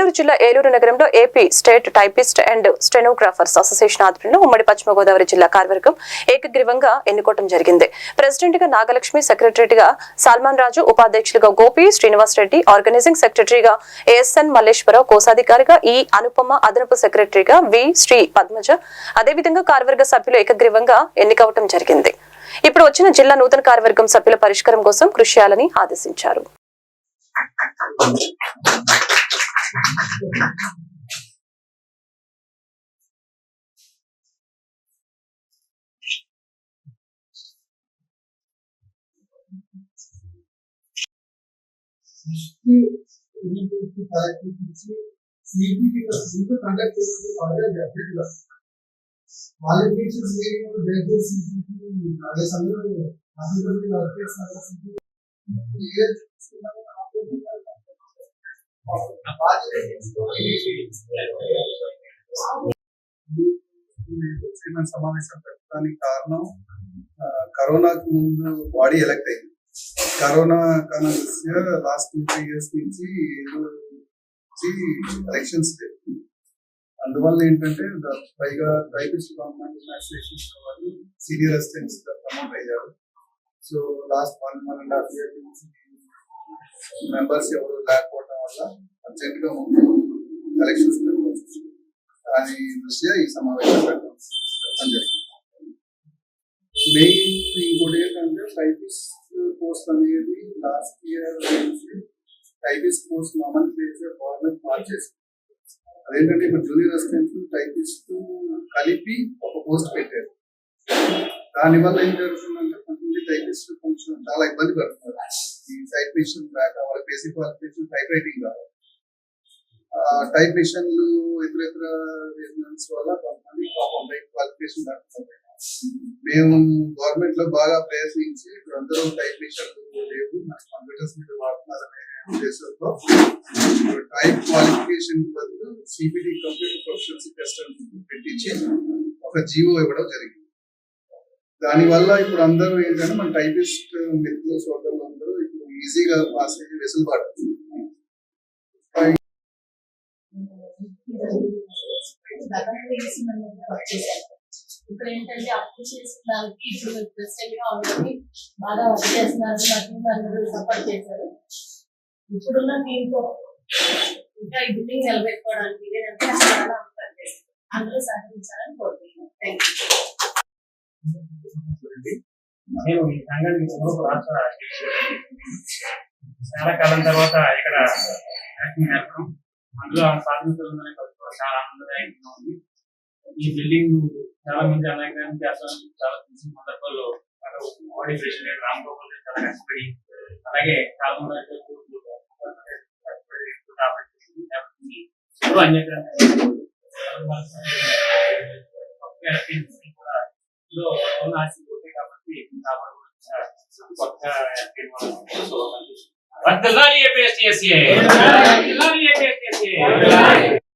ఏలూరు జిల్లా ఏలూరు నగరంలో AP state typist and stenographers association ఆధ్వర్యంలో ఉమ్మడి పశ్చిమ గోదావరి జిల్లా కార్యవర్గం ఏకగ్రీవంగా ఎన్నుకోవడం జరిగింది. ప్రెసిడెంట్గా నాగలక్ష్మి సెక్రటరీగా సల్మాన్ రాజు ఉపాధ్యక్షులుగా గోపి శ్రీనివాస్ రెడ్డి ఆర్గనైజింగ్ సెక్రటరీగా ఏఎస్ఎన్ మల్లేశ్వరరావు కోశాధికారిగా ఈ అనుపమ అదనపు సెక్రటరీగా వి శ్రీ పద్మజ అదేవిధంగా కార్యవర్గ సభ్యులు ఏకగ్రీవంగా ఎన్నికవటం జరిగింది. ఇప్పుడు వచ్చిన జిల్లా నూతన కార్యవర్గం సభ్యుల పరిష్కారం కోసం కృషి చేయాలని ఆదేశించారు. క్వాలిఫికేషన్స్ దయచేసి అదే సమయంలో అభివృద్ధి వర్క్ చేస్తున్నారు సమావేశం పెట్టడానికి కారణం ఆ, కరోనాకు ముందు బాడీ ఎలక్ట్ అయింది. కరోనా కారణంగా లాస్ట్ త్రీ ఇయర్స్ నుంచి ఎలక్షన్స్ అందువల్ల ఏంటంటే పైగా టైపిస్ట్ గవర్నమెంట్ వాళ్ళు సీనియర్ అసిస్టెంట్స్ ప్రమోట్ అయ్యారు. So last one one and half year నుంచి మెంబర్స్ ఎవరు లేకపోవడం వల్ల అర్జెంట్గా పెట్టుకోవచ్చు. దాని దృష్ట్యా ఈ సమావేశం పెట్టడం జరిగింది మెయిన్ ఇంకోటి ఏంటంటే టైపిస్ట్ పోస్ట్ అనేది లాస్ట్ ఇయర్ నుంచి టైపిస్ట్ పోస్ట్ నామన్ చేసే గవర్నమెంట్ మార్చేసింది అదేంటంటే ఇప్పుడు జూనియర్ అసిస్టెంట్ టైపిస్ట్ కలిపి ఒక పోస్ట్ పెట్టారు. దానివల్ల ఏం జరుగుతుందంటే కొంతమంది టైపిస్ట్ కొంచెం చాలా ఇబ్బంది పడుతున్నారు. ఈ టైపిస్ట్ బ్యాక్ వాళ్ళ బేసిక్ క్వాలిఫికేషన్ టైప్ రైటింగ్ కావాలి టైప్ మిషన్లు ఇతర ఇతర రీజన్స్ వల్ల కొంతమంది పాపం టైప్ క్వాలిఫికేషన్ మేము గవర్నమెంట్లో బాగా ప్రయత్నించి ఇప్పుడు అందరూ టైప్ మిషన్లు లేవు. మన కంప్యూటర్స్ మీద వాడుతున్నారనే ఉద్దేశంతో టైప్ క్వాలిఫికేషన్ బదులు సిపిటి కంప్యూటర్ ప్రొఫెషనల్సీ టెస్ట్ పెట్టించి ఒక జీవో ఇవ్వడం జరిగింది. దానివల్ల ఇప్పుడు అందరూ ఏంటంటే మన టైపిస్ట్ మిత్రులు సోదరులు ఈజీగా పాస్ అయ్యి వెసులుబాటు. ఇప్పుడు ఏంటంటే అప్పు చేసిన దానికి ఇప్పుడు ప్రెసిడెంట్గా బాగా వర్క్ చేస్తున్నారు అందరూ సపోర్ట్ చేశారు. ఇప్పుడున్న టీంతో ఇంకా ఈ బిల్డింగ్ నిలబెట్టుకోవడానికి లేదంటే చాలా ఉంటుంది అందరూ సహకరించాలని కోరుతున్నాను థ్యాంక్ యూ నేను ఈ సంఘానికి చదువుకు రాష్ట్ర చాలా కాలం తర్వాత ఇక్కడ యాక్టింగ్ చేస్తాం. అందులో ఆ సాధించాలని చాలా ఆనందదాయకంగా ఉంది. ఈ బిల్డింగ్ చాలా మంది అనేక అసలు చాలా తెలిసిన సందర్భాల్లో బాడీ ప్రెసిడెంట్ రామ్ గోపాల్ చాలా కష్టపడి అలాగే చాలా మంది అన్యగ్రహం కష్టపడి కూడా లో But the Lord appears to you. The Lord appears to you.